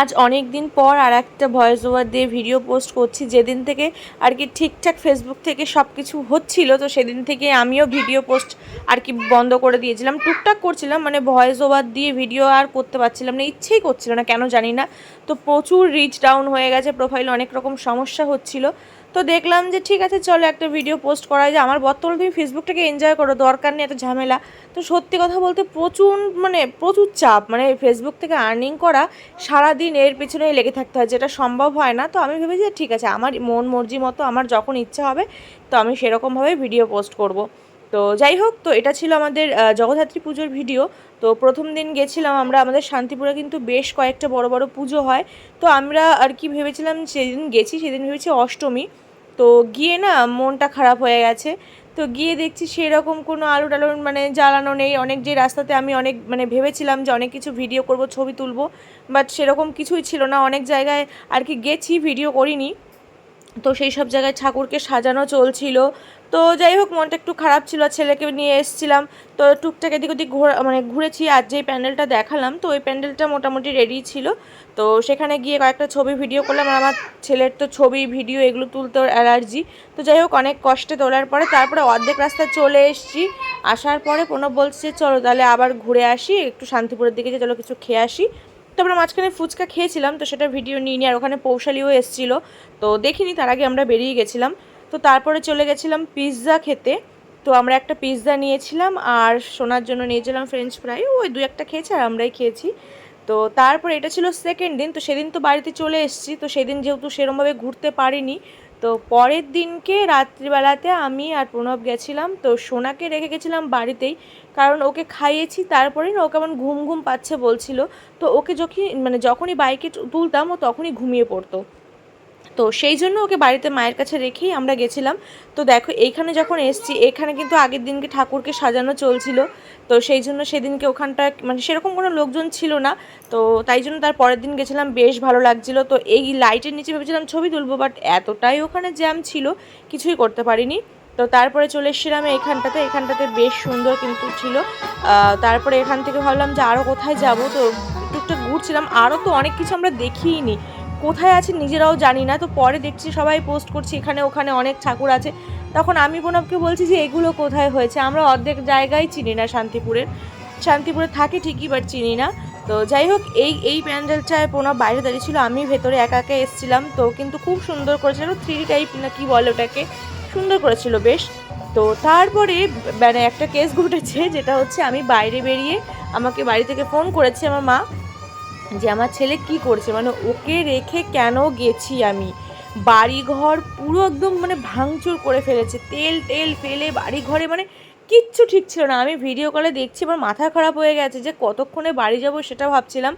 আজ অনেক দিন পর আর একটা ভয়েস ওভার দিয়ে ভিডিও পোস্ট করছি। যেদিন থেকে আর কি ঠিকঠাক ফেসবুক থেকে সব কিছু হচ্ছিল, তো সেদিন থেকে আমিও ভিডিও পোস্ট আর কি বন্ধ করে দিয়েছিলাম। টুকটাক করছিলাম মানে ভয়েস ওভার দিয়ে ভিডিও আর করতে পারছিলাম না, ইচ্ছেই করছিল না, কেন জানি না। তো প্রচুর রিচ ডাউন হয়ে গেছে প্রোফাইল অনেক রকম সমস্যা হচ্ছিল। তো দেখলাম যে ঠিক আছে, চলো একটা ভিডিও পোস্ট করা যায় আমার বর্তমানে তুমি ফেসবুকটাকে এনজয় করো, দরকার নেই এত ঝামেলা। তো সত্যি কথা বলতে প্রচুর মানে প্রচুর চাপ মানে ফেসবুক থেকে আর্নিং করা সারাদিন এর পিছনেই লেগে থাকতে হয়, যেটা সম্ভব হয় না। তো আমি ভেবেছি যে ঠিক আছে, আমার মন মর্জি মতো, আমার যখন ইচ্ছা হবে, তো আমি সেরকমভাবে ভিডিও পোস্ট করব। তো যাই হোক, তো এটা ছিল আমাদের জগদ্ধাত্রী পুজোর ভিডিও। তো প্রথম দিন গেছিলাম আমরা, আমাদের শান্তিপুরে কিন্তু বেশ কয়েকটা বড় বড় পুজো হয়। তো আমরা আর কি ভেবেছিলাম, সেদিন গেছি, সেদিন ভেবেছি অষ্টমী। তো গিয়ে না, মনটা খারাপ হয়ে গেছে। তো গিয়ে দেখছি সেরকম কোনো আলু টালু মানে জ্বালানো নেই। অনেক যে রাস্তাতে আমি অনেক মানে ভেবেছিলাম যে অনেক কিছু ভিডিও করব, ছবি তুলবো, বাট সেরকম কিছুই ছিল না। অনেক জায়গায় আর কি গেছি, ভিডিও করিনি। তো সেই সব জায়গায় ঠাকুরকে সাজানো চলছিল। তো যাই হোক, মনটা একটু খারাপ ছিল ছেলেকে নিয়ে এসেছিলাম। তো টুকটাক এদিক ওদিক ঘোরা মানে ঘুরেছি, আর যেই প্যান্ডেলটা দেখালাম, তো ওই প্যান্ডেলটা মোটামুটি রেডি ছিল। তো সেখানে গিয়ে কয়েকটা ছবি ভিডিও করলাম, আর আমার ছেলের তো ছবি ভিডিও এগুলো তুলতে অ্যালার্জি তো যাই হোক, অনেক কষ্টে তোলার পরে তারপরে অর্ধেক রাস্তায় চলে এসেছি। আসার পরে প্রণব বলছে, চলো তাহলে আবার ঘুরে আসি, একটু শান্তিপুরের দিকে যে চলো কিছু খেয়ে আসি। তারপরে মাঝখানে ফুচকা খেয়েছিলাম, তো সেটা ভিডিও নিয়ে নিয়ে আর ওখানে পৌশালিও এসেছিল। তো দেখিনি, তার আগে আমরা বেরিয়ে গেছিলাম। তো তারপরে চলে গেছিলাম পিৎজা খেতে। তো আমরা একটা পিৎজা নিয়েছিলাম, আর সোনার জন্য নিয়েছিলাম ফ্রেঞ্চ ফ্রাই ওই দু একটা খেয়েছি, আর আমরাই খেয়েছি। তো তারপর এটা ছিল সেকেন্ড দিন, তো সেদিন তো বাড়িতে চলে এসেছি, তো সেদিন যেহেতু সেরমভাবে ঘুরতে পারিনি, তো পরের দিনকে রাত্রিবেলাতে আমি আর প্রণব গেছিলাম, তো সোনাকে রেখে গেছিলাম বাড়িতেই, কারণ ওকে খাইয়েছি, তারপরে না ও কেমন ঘুম ঘুম পাচ্ছে বলছিল, তো ওকে যখন মানে যখনই বাইকে তুলতাম ও তখনই ঘুমিয়ে পড়তো। তো সেই জন্য ওকে বাড়িতে মায়ের কাছে রেখেই আমরা গেছিলাম। তো দেখো, এইখানে যখন এসছি, এখানে কিন্তু আগের দিনকে ঠাকুরকে সাজানো চলছিল। তো সেই জন্য সেদিনকে ওখানটা মানে সেরকম কোনো লোকজন ছিল না। তো তাই জন্য তার পরের দিন গেছিলাম, বেশ ভালো লাগছিল। তো এই লাইটের নিচে ভেবেছিলাম ছবি তুলবো বাট এতটাই ওখানে জ্যাম ছিল, কিছুই করতে পারিনি। তো তারপরে চলে এসেছিলাম এখানটাতে এখানটাতে বেশ সুন্দর কিন্তু ছিল। তারপরে এখান থেকে ভাবলাম যে আরও কোথায় যাব? তো টুকটাক ঘুরছিলাম। আরও তো অনেক কিছু আমরা দেখিইনি। কোথায় আছে নিজেরাও জানি না। তো পরে দেখছি সবাই পোস্ট করছি, এখানে ওখানে অনেক ঠাকুর আছে। তখন আমি প্রণবকে বলছি যে, এগুলো কোথায় হয়েছে? আমরা অর্ধেক জায়গায় চিনি না শান্তিপুরের। শান্তিপুরে থাকি ঠিকই বাট চিনি না। তো যাই হোক, এই এই প্যান্ডেলটায় প্রণব বাইরে দাঁড়িয়ে ছিল, আমি ভেতরে একা একা এসেছিলাম। তো কিন্তু খুব সুন্দর করেছিল থ্রি টাইপ না কি বলে ওটাকে? সুন্দর করেছিল বেশ। তো তারপরে মানে একটা কেস ঘটেছে, যেটা হচ্ছে আমি বাইরে বেরিয়ে আমাকে বাড়ি থেকে ফোন করেছে আমার মা। যে আমার ছেলে কি করছে? মানে ওকে রেখে কেন গেছি আমি? বাড়িঘর পুরো একদম মানে ভাঙচুর করে ফেলেছে। তেল তেল ফেলে বাড়ি ঘরে মানে কিচ্ছু ঠিক ছিল না। আমি ভিডিও কলে দেখছি, আমার মাথা খারাপ হয়ে গেছে যে কতক্ষণে বাড়ি যাব সেটা ভাবছিলাম।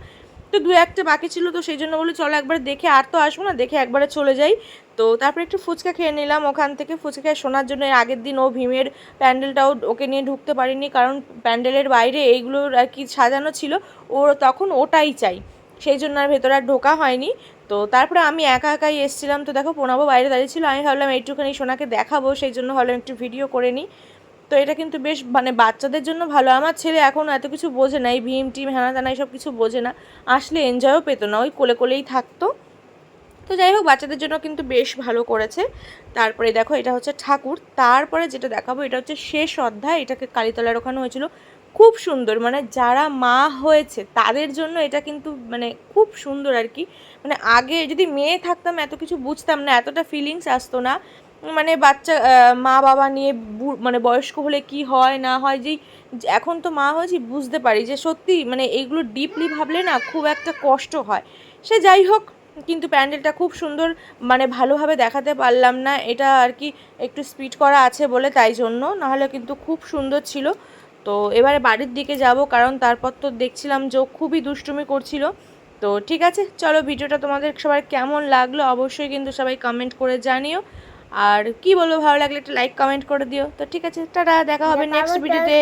তো দু একটা বাকি ছিল তো সেই জন্য বলি, চলো একবার দেখে আর তো আসব না, দেখে একবারে চলে যাই। তো তারপরে একটু ফুচকা খেয়ে নিলাম, ওখান থেকে ফুচকা খেয়ে শোনার জন্য আগের দিন ও ভীমের প্যান্ডেলটাও ওকে নিয়ে ঢুকতে পারিনি, কারণ প্যান্ডেলের বাইরে এইগুলোর আর কি সাজানো ছিল ওর তখন ওটাই চাই। সেই জন্য আর ভেতরে আর ঢোকা হয়নি। তো তারপরে আমি একা একাই এসেছিলাম, তো দেখো প্রণবও বাইরে দাঁড়িয়ে ছিল, আমি ভাবলাম এইটুখানি সোনাকে দেখাবো, সেই জন্য ভাবলাম একটু ভিডিও করে নিই। তো এটা কিন্তু বেশ মানে বাচ্চাদের জন্য ভালো। আমার ছেলে এখন এত কিছু বোঝে না, এই ভীম টিম হ্যানা ত্যানা এইসব কিছু বোঝে না। আসলে এনজয়ও পেতো না, ওই কোলে কোলেই থাকতো। তো যাই হোক, বাচ্চাদের জন্য কিন্তু বেশ ভালো করেছে। তারপরে দেখো, এটা হচ্ছে ঠাকুর। তারপরে যেটা দেখাবো, এটা হচ্ছে শেষ অধ্যায়। এটাকে কালীতলার ওখানে হয়েছিল। খুব সুন্দর মানে যারা মা হয়েছে, তাদের জন্য এটা কিন্তু মানে খুব সুন্দর আর কি। মানে আগে যদি মেয়ে থাকতাম, এত কিছু বুঝতাম না, এতটা ফিলিংস আসতো না। মানে বাচ্চা মা বাবা নিয়ে মানে বয়স্ক হলে কি হয়, না হয়, যেই, এখন তো মা হয়েছি, বুঝতে পারি যে সত্যি মানে এইগুলো ডিপলি ভাবলে না খুব একটা কষ্ট হয়। সে যাই হোক, কিন্তু প্যান্ডেলটা খুব সুন্দর মানে ভালোভাবে দেখাতে পারলাম না, এটা আর কি একটু স্পিড করা আছে বলে তাই জন্য, নাহলে কিন্তু খুব সুন্দর ছিল। তো এবারে বাড়ির দিকে যাব, কারণ তারপর তো দেখছিলাম যে খুবই দুষ্টুমি করছিল। তো ঠিক আছে, চলো ভিডিওটা তোমাদের সবার কেমন লাগল, অবশ্যই কিন্তু সবাই কমেন্ট করে জানিও। আর কি বলব ভালো লাগলে একটা লাইক কমেন্ট করে দিও। তো ঠিক আছে টাটা দেখা হবে নেক্সট ভিডিওতে